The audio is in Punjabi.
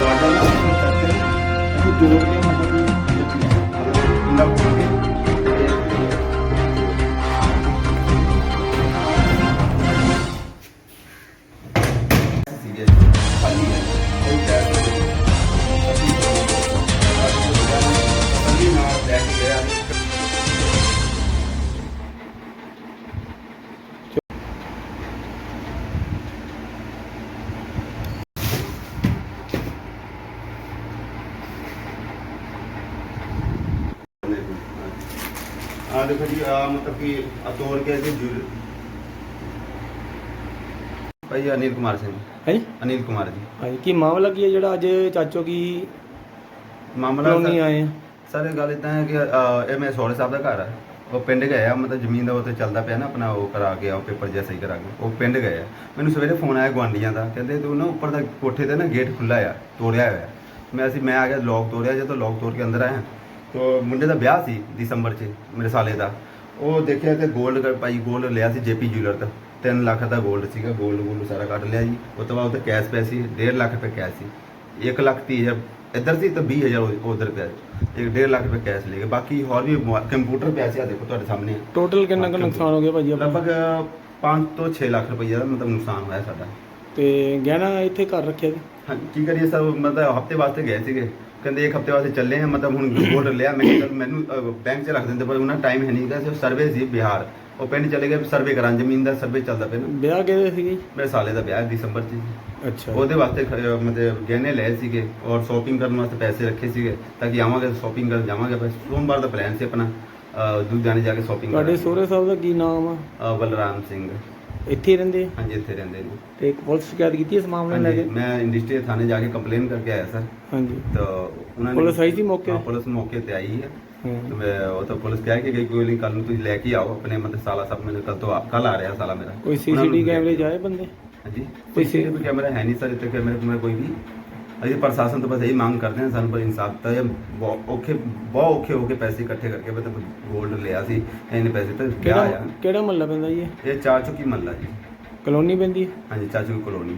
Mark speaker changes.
Speaker 1: वाढायला करते आणि दुर्गेमध्ये ਆ ਦੇਖੋ ਜੀ ਆ ਮਤਲਬ ਕਿ ਆ ਤੋੜ ਕੇ ਇਹਦੀ ਜੁਲ ਭਾਈ ਅਨਿਲ ਕੁਮਾਰ ਸਿੰਘ।
Speaker 2: ਹੈ? ਜੀ
Speaker 1: ਅਨਿਲ ਕੁਮਾਰ ਜੀ।
Speaker 2: ਹਾਂਜੀ ਕੀ ਮਾਮਲਾ ਕੀ ਹੈ ਜਿਹੜਾ ਅੱਜ ਚਾਚੋ ਕੀ
Speaker 1: ਮਾਮਲਾ ਸਰ-
Speaker 2: ਆਏ ਆ?
Speaker 1: ਸਰ ਇਹ ਗੱਲ ਇਦਾਂ ਹੈ ਕਿ ਅ, ਇਹ ਮੇਰੇ ਸੋਹਰੇ ਸਾਹਿਬ ਦਾ ਘਰ ਹੈ ਉਹ ਪਿੰਡ ਗਏ ਆ ਮਤਲਬ ਜ਼ਮੀਨ ਦਾ ਉੱਤੇ ਚੱਲਦਾ ਪਿਆ ਨਾ ਆਪਣਾ ਉਹ ਕਰਾ ਕੇ ਆਓ ਪੇਪਰ ਜਿਹਾ ਸਹੀ ਕਰਾ ਕੇ। ਉਹ ਪਿੰਡ ਗਏ ਆ। ਮੈਨੂੰ ਸਵੇਰੇ ਫੋਨ ਆਇਆ ਗਵਾਂਡੀਆਂ ਦਾ ਕਹਿੰਦੇ ਤੂੰ ਨਾ ਉੱਪਰ ਦਾ ਕੋਠੇ ਤੇ ਨਾ ਗੇਟ ਖੁੱਲਾ ਆ ਤੋੜਿਆ ਹੋਇਆ। ਮੈਂ ਅਸੀਂ ਮੈਂ ਆ ਗਿਆ ਲੋਕ ਤੋੜਿਆ ਜਦੋਂ ਲੋਕ ਤੋੜ ਕੇ ਅੰਦਰ ਆਇਆ ਤੋ ਮੁੰਡੇ ਦਾ ਵਿਆਹ ਸੀ ਦਸੰਬਰ 'ਚ ਮੇਰੇ ਸਾਲੇ ਦਾ। ਉਹ ਦੇਖਿਆ ਗੋਲਡ 골ਡ ਪਾਈ 골ਡ ਲਿਆ ਸੀ ਜੇਪੀ ਜੁਲਰ ਤੋਂ। 3 ਲੱਖ ਦਾ ਗੋਲਡ ਸੀਗਾ ਗੋਲਡ ਗੋਲਡ ਸਾਰਾ ਕੱਢ ਲਿਆ ਜੀ। ਉਸ ਤੋਂ ਬਾਅਦ ਉਹ ਕੈਸ਼ ਪੈਸੇ ਸੀ 1.5 ਲੱਖ ਰੁਪਏ ਕੈਸ਼ ਸੀ। 1 ਲੱਖ 30 ਹਜ਼ਾਰ ਇੱਧਰ ਸੀ ਤਾਂ 20000 ਉਧਰ ਪਿਆ ਇੱਕ 1.5 ਲੱਖ ਰੁਪਏ ਕੈਸ਼ ਲੈ ਗਏ। ਬਾਕੀ ਹੋਰ ਵੀ ਕੰਪਿਊਟਰ ਪੈਸੇ ਆ ਦੇਖੋ ਤੁਹਾਡੇ ਸਾਹਮਣੇ।
Speaker 2: ਟੋਟਲ ਕਿੰਨਾ ਕੁ ਨੁਕਸਾਨ ਹੋ ਗਿਆ ਭਾਜੀ
Speaker 1: ਲਗਭਗ 5 ਤੋਂ 6 ਲੱਖ ਰੁਪਏ ਦਾ ਮਤਲਬ ਨੁਕਸਾਨ ਹੋਇਆ ਸਾਡਾ।
Speaker 2: ਤੇ ਗਹਿਣਾ ਇੱਥੇ ਘਰ ਰੱਖਿਆ ਜੀ?
Speaker 1: ਹਾਂ ਕੀ ਕਰੀਏ ਸਰ? ਮਤਲਬ ਹਫ਼ਤੇ ਵਾਸਤੇ ਗਏ ਸੀਗੇ। ਕਹਿੰਦੇ ਇੱਕ ਹਫ਼ਤੇ ਵਾਸਤੇ ਚੱਲੇ ਆ ਮਤਲਬ ਹੁਣ ਗੋਲਡ ਲਿਆ। ਮੈਂ ਕਿਹਾ ਚੱਲ ਮੈਨੂੰ ਬੈਂਕ 'ਚ ਰੱਖ ਦਿੰਦੇ ਪਰ ਉਹਨਾਂ ਟਾਈਮ ਹੈ ਨਹੀਂ ਸੀ ਸਰਵੇ ਸੀ ਬਿਹਾਰ। ਉਹ ਪਿੰਡ ਚਲੇ ਗਏ ਸਰਵੇ ਕਰਾਂ ਜ਼ਮੀਨ ਦਾ ਸਰਵੇ ਚੱਲਦਾ ਪਿਆ ਨਾ।
Speaker 2: ਵਿਆਹ ਕਿਹਦੇ ਸੀਗੇ?
Speaker 1: ਮੇਰੇ ਸਾਲੇ ਦਾ ਵਿਆਹ ਹੈ ਦਸੰਬਰ 'ਚ ਜੀ।
Speaker 2: ਅੱਛਾ।
Speaker 1: ਉਹਦੇ ਵਾਸਤੇ ਖ- ਅਹ ਮਤਲਬ ਗਹਿਣੇ ਲਏ ਸੀਗੇ ਔਰ ਸ਼ਾਪਿੰਗ ਕਰਨ ਵਾਸਤੇ ਪੈਸੇ ਰੱਖੇ ਸੀਗੇ ਤਾਂ ਕਿ ਆਵਾਂਗੇ ਸ਼ਾਪਿੰਗ ਕਰਨ ਜਾਵਾਂਗੇ। ਬਸ ਸੋਮਵਾਰ ਦਾ ਪਲਾਨ ਸੀ ਆਪਣਾ। ਅਹ ਲੁਧਿਆਣੇ ਜਾ ਕੇ ਸ਼ਾਪਿੰਗ
Speaker 2: ਤੁਹਾਡੇ ਸਹੁਰੇ ਸਾਹਿਬ ਦਾ ਕੀ ਨਾਮ ਆ?
Speaker 1: ਬਲਰਾਮ ਸਿੰਘ।
Speaker 2: ਇੱਥੇ ਹੀ ਰਹਿੰਦੇ? ਆ?
Speaker 1: ਹਾਂਜੀ ਇੱਥੇ ਰਹਿੰਦੇ ਨੇ
Speaker 2: ਤੇ ਇੱਕ ਪੁਲਿਸ ਸ਼ਿਕਾਇਤ ਕੀਤੀ ਇਸ ਮਾਮਲੇ ਨੂੰ ਲੈ
Speaker 1: ਹਾਂਜੀ
Speaker 2: ਕੇ?
Speaker 1: ਮੈਂ ਇੰਡਸਟਰੀ ਥਾਣੇ ਜਾ ਕੇ ਕੰਪਲੇਨ ਕਰਕੇ ਆਇਆ ਸਰ।
Speaker 2: ਹਾਂਜੀ।
Speaker 1: ਤਾਂ ਉਹਨਾਂ
Speaker 2: ਪੁਲਿਸ ਆਈ ਸੀ ਮੌਕੇ?
Speaker 1: ਹਾਂ? ਪੁਲਿਸ ਮੌਕੇ ਤੇ ਆਈ ਹੈ।
Speaker 2: ਹਾਂ।
Speaker 1: ਤੇ ਮੈਂ ਉਹ ਤਾਂ ਪੁਲਿਸ ਕਹਿ ਕੇ ਗਈ ਕੋਈ ਨਹੀਂ ਕੱਲ ਨੂੰ ਤੁਸੀਂ ਲੈ ਕੇ ਆਓ ਆਪਣੇ ਮਤਲਬ ਸਾਲਾ ਸਭ ਮੈਨੂੰ ਕੱਲ ਤੋਂ ਕੱਲ ਆ ਰਿਹਾ ਸਾਲਾ ਮੇਰਾ।
Speaker 2: ਕੋਈ
Speaker 1: ਉਹਨਾਂ ਨੂੰ
Speaker 2: ਕੈਮਰੇ। ਜਾਏ ਬੰਦੇ?
Speaker 1: ਹਾਂਜੀ।
Speaker 2: ਕੋਈ
Speaker 1: ਸੀਸੀਟੀਵੀ ਕੈਮਰਾ ਹੈ ਨਹੀਂ ਸਰ ਇੱਥੇ ਕੈਮਰੇ ਕੋਲ ਕੋਈ ਵੀ। ਅਸੀਂ ਪ੍ਰਸ਼ਾਸਨ ਤੋਂ ਬਸ ਇਹੀ ਮੰਗ ਕਰਦੇ ਹਾਂ ਸਾਨੂੰ ਪਰ ਇਨਸਾਫ ਤਾਂ ਔਖੇ ਬਹੁਤ ਔਖੇ ਹੋ ਕੇ ਪੈਸੇ ਇਕੱਠੇ ਕਰਕੇ ਮਤਲਬ ਗੋਲਡ ਲਿਆ ਸੀ ਇਹਨੇ ਪੈਸੇ ਤੇ ਕਿਹਾ
Speaker 2: ਕਿਹੜਾ
Speaker 1: ਆ
Speaker 2: ਕਿਹੜਾ ਮਹੱਲਾ ਪੈਂਦਾ ਜੀ ਇਹ?
Speaker 1: ਇਹ ਚਾਰ ਚੁੱਕੀ ਮੱਲਾ ਜੀ
Speaker 2: ਕਲੋਨੀ ਪੈਂਦੀ ਹੈ?
Speaker 1: ਹਾਂਜੀ ਚਾਚੂ ਕਲੋਨੀ